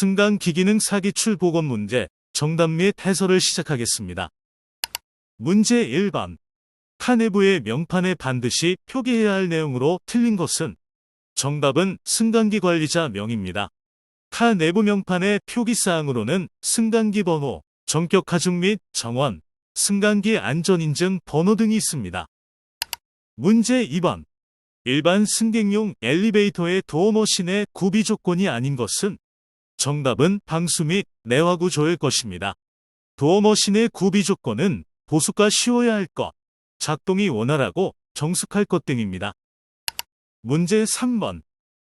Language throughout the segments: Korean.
승강 기기능 사기출 보건 문제, 정답 및 해설을 시작하겠습니다. 문제 1번. 카 내부의 명판에 반드시 표기해야 할 내용으로 틀린 것은 정답은 승강기 관리자 명입니다. 카 내부 명판의 표기사항으로는 승강기 번호, 전격 하중 및 정원, 승강기 안전인증 번호 등이 있습니다. 문제 2번. 일반 승객용 엘리베이터의 도어머신의 구비 조건이 아닌 것은 정답은 방수 및 내화구 조일 것입니다. 도어머신의 구비 조건은 보수가 쉬워야 할 것, 작동이 원활하고 정숙할 것 등입니다. 문제 3번.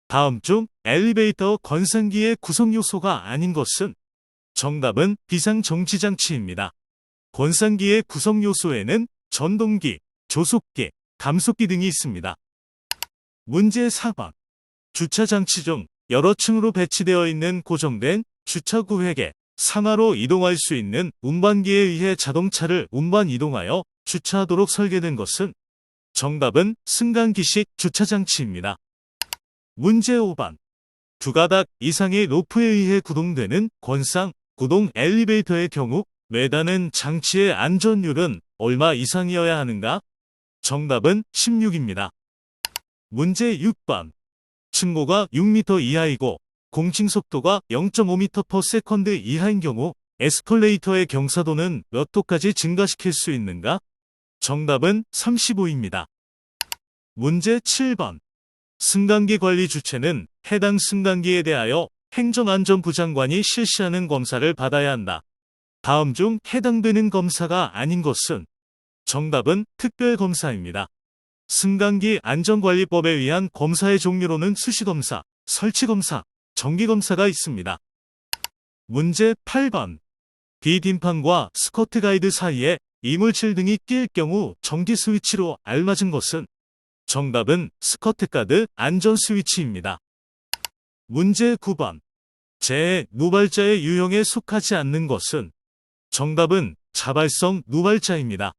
다음 중 엘리베이터 건상기의 구성 요소가 아닌 것은 정답은 비상정지장치입니다. 건상기의 구성 요소에는 전동기, 조속기, 감속기 등이 있습니다. 문제 4번. 주차장치 중 여러 층으로 배치되어 있는 고정된 주차 구획에 상하로 이동할 수 있는 운반기에 의해 자동차를 운반 이동하여 주차하도록 설계된 것은 정답은 승강기식 주차장치입니다. 문제 5번. 두 가닥 이상의 로프에 의해 구동되는 권상, 구동 엘리베이터의 경우 매다는 장치의 안전율은 얼마 이상이어야 하는가? 정답은 16입니다. 문제 6번. 층고가 6m 이하이고 공칭 속도가 0.5m/s 이하인 경우 에스컬레이터의 경사도는 몇 도까지 증가시킬 수 있는가? 정답은 35입니다. 문제 7번. 승강기 관리 주체는 해당 승강기에 대하여 행정안전부 장관이 실시하는 검사를 받아야 한다. 다음 중 해당되는 검사가 아닌 것은 정답은 특별검사입니다. 승강기 안전관리법에 의한 검사의 종류로는 수시검사, 설치검사, 정기검사가 있습니다. 문제 8번. 비딤판과 스커트 가이드 사이에 이물질 등이 낄 경우 전기 스위치로 알맞은 것은 정답은 스커트 가드 안전 스위치입니다. 문제 9번. 제 누발자의 유형에 속하지 않는 것은 정답은 자발성 누발자입니다.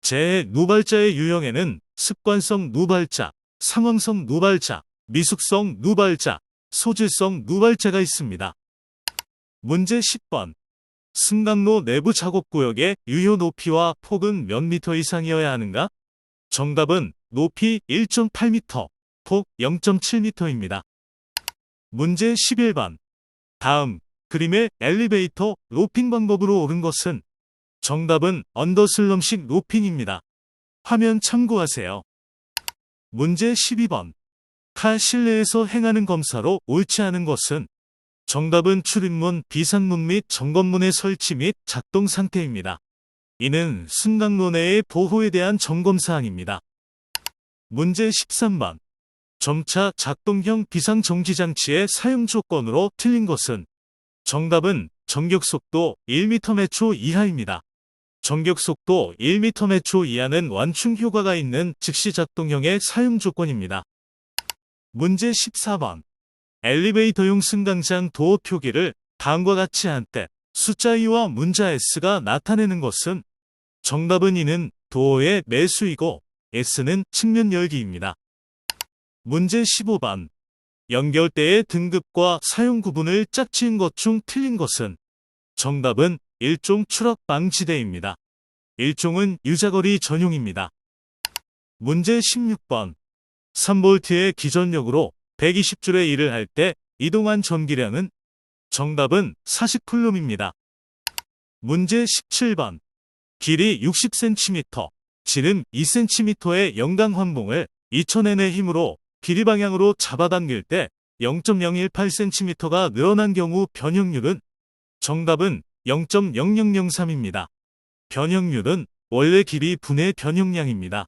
제 누발자의 유형에는 습관성 누발자, 상황성 누발자, 미숙성 누발자, 소질성 누발자가 있습니다. 문제 10번. 승강로 내부 작업구역의 유효 높이와 폭은 몇 미터 이상이어야 하는가? 정답은 높이 1.8m, 폭 0.7m입니다. 문제 11번. 다음 그림의 엘리베이터 로핑 방법으로 옳은 것은 정답은 언더슬럼식 로핑입니다. 화면 참고하세요. 문제 12번. 카 실내에서 행하는 검사로 옳지 않은 것은 정답은 출입문, 비상문 및 점검문의 설치 및 작동 상태입니다. 이는 승강로 내의 보호에 대한 점검사항입니다. 문제 13번. 점차 작동형 비상정지장치의 사용 조건으로 틀린 것은 정답은 전격속도 1m/초 이하입니다. 전격속도 1m/초 이하는 완충 효과가 있는 즉시 작동형의 사용 조건입니다. 문제 14번. 엘리베이터용 승강장 도어 표기를 다음과 같이 한 때 숫자 2와 문자 S가 나타내는 것은 정답은 이는 도어의 매수이고 S는 측면 열기입니다. 문제 15번. 연결대의 등급과 사용 구분을 짝지은 것 중 틀린 것은 정답은 일종 추락 방지대입니다. 일종은 유자거리 전용입니다. 문제 16번. 3볼트의 기전력으로 120줄의 일을 할 때 이동한 전기량은 정답은 40쿨룸입니다. 문제 17번. 길이 60cm, 지름 2cm의 영강 환봉을 2000N의 힘으로 길이 방향으로 잡아당길 때 0.018cm가 늘어난 경우 변형률은 정답은 0.0003입니다. 변형률은 원래 길이 분의 변형량입니다.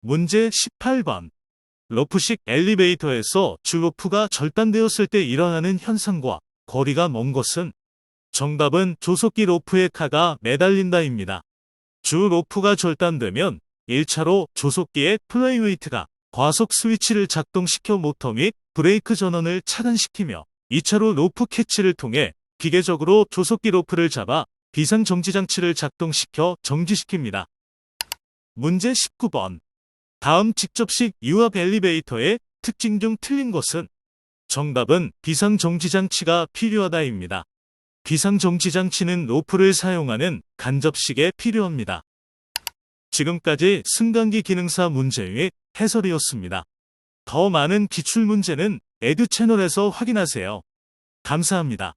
문제 18번. 러프식 엘리베이터에서 주로프가 절단되었을 때 일어나는 현상과 거리가 먼 것은 정답은 조속기 로프의 카가 매달린다입니다. 주 로프가 절단되면 1차로 조속기의 플레이웨이트가 과속 스위치를 작동시켜 모터 및 브레이크 전원을 차단시키며 2차로 로프 캐치를 통해 기계적으로 조속기 로프를 잡아 비상정지장치를 작동시켜 정지시킵니다. 문제 19번. 다음 직접식 유압 엘리베이터의 특징 중 틀린 것은 정답은 비상정지장치가 필요하다입니다. 비상정지장치는 로프를 사용하는 간접식에 필요합니다. 지금까지 승강기 기능사 문제 및 해설이었습니다. 더 많은 기출문제는 에듀 채널에서 확인하세요. 감사합니다.